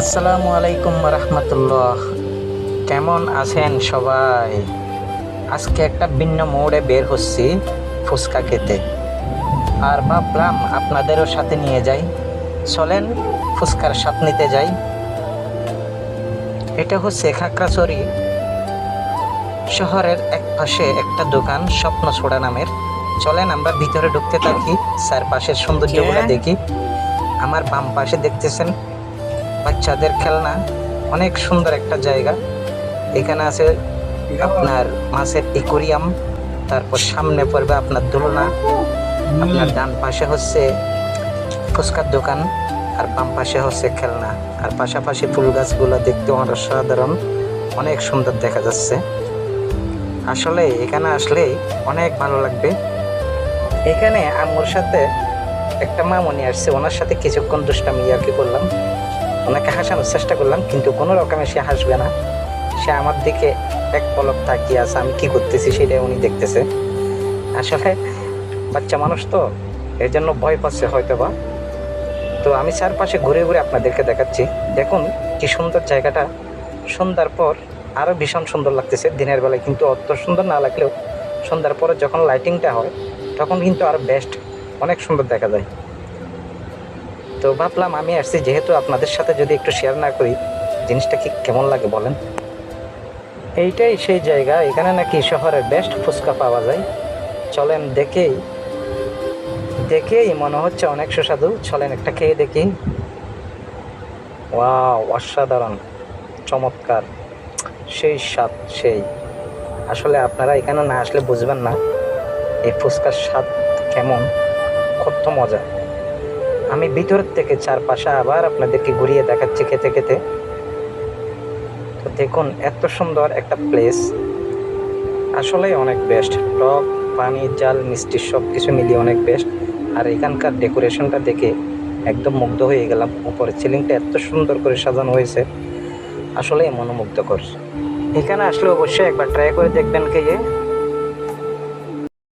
আসসালামু আলাইকুম রহমতুল্লাহ। কেমন আছেন সবাই? আজকে একটা ভিন্ন মোড়ে বের হচ্ছি ফুচকা খেতে। আর ভাবলাম আপনাদেরও সাথে নিয়ে যাই। চলেন ফুচকার স্বাদ নিতে যাই। এটা হচ্ছে খাকড়াছড়ি শহরের এক পাশে একটা দোকান স্বপ্ন ছোড়া নামের। চলেন আমরা ভিতরে ঢুকতে থাকি চারপাশের সৌন্দর্যগুলো? দেখি। আমার বাম পাশে দেখতেছেন বাচ্চাদের খেলনা, অনেক সুন্দর একটা জায়গা। এখানে আছে আপনার মাছের ইকুরিয়াম তারপর সামনে পড়বে আপনার দোলনা, আপনার ডান পাশে হচ্ছে ফুচকার দোকান, আর বাম পাশে হচ্ছে খেলনা। আর পাশাপাশি ফুল গাছগুলো দেখতে অসাধারণ, অনেক সুন্দর দেখা যাচ্ছে। আসলে এখানে আসলে অনেক ভালো লাগবে। এখানে আম্মুর সাথে একটা মামনি আসছে, ওনার সাথে কিছুক্ষণ দুষ্টামি আর কি করলাম। ওনাকে হাসানোর চেষ্টা করলাম, কিন্তু কোনো রকমে সে হাসবে না। সে আমার দিকে এক পলক তাকিয়ে আছে, আমি কি করতেছি সেটাই উনি দেখতেছে। আসলে বাচ্চা মানুষ তো, এর জন্য ভয় পাচ্ছে হয়তো বা তো আমি চারপাশে ঘুরে ঘুরে আপনাদেরকে দেখাচ্ছি। দেখুন কি সুন্দর জায়গাটা। সন্ধ্যার পর আরও ভীষণ সুন্দর লাগতেছে দিনের বেলায়, কিন্তু অত সুন্দর না লাগলেও সন্ধ্যার পরে যখন লাইটিংটা হয়, তখন কিন্তু আরও বেস্ট অনেক সুন্দর দেখা যায়। তো ভাবলাম আমি আসছি, যেহেতু আপনাদের সাথে যদি একটু শেয়ার না করি, জিনিসটা কি কেমন লাগে বলেন? এইটাই সেই জায়গা, এখানে নাকি শহরের বেস্ট ফুচকা পাওয়া যায়। চলেন দেখেই দেখেই মনে হচ্ছে অনেক সুস্বাদু। চলেন একটা খেয়ে দেখি। ওয়া অসাধারণ, চমৎকার, সেই স্বাদ, সেই। আসলে আপনারা এখানে না আসলে বুঝবেন না, এই ফুচকার স্বাদ কেমন, কত মজা। আমি ভিতর থেকে চারপাশে আবার আপনাদেরকে ঘুরিয়ে দেখাচ্ছি খেতে খেতে। তো দেখুন, এত সুন্দর একটা প্লেস আসলেই অনেক বেস্ট টক, পানি, জাল, মিষ্টি সব কিছু মিলিয়ে অনেক বেস্ট আর এখানকার ডেকোরেশনটা দেখে একদম মুগ্ধ হয়ে গেলাম। উপরে সিলিংটা এত সুন্দর করে সাজানো হয়েছে। আসলেই মনোমুগ্ধকর। এখানে আসলে অবশ্যই একবার ট্রাই করে দেখবেন কে।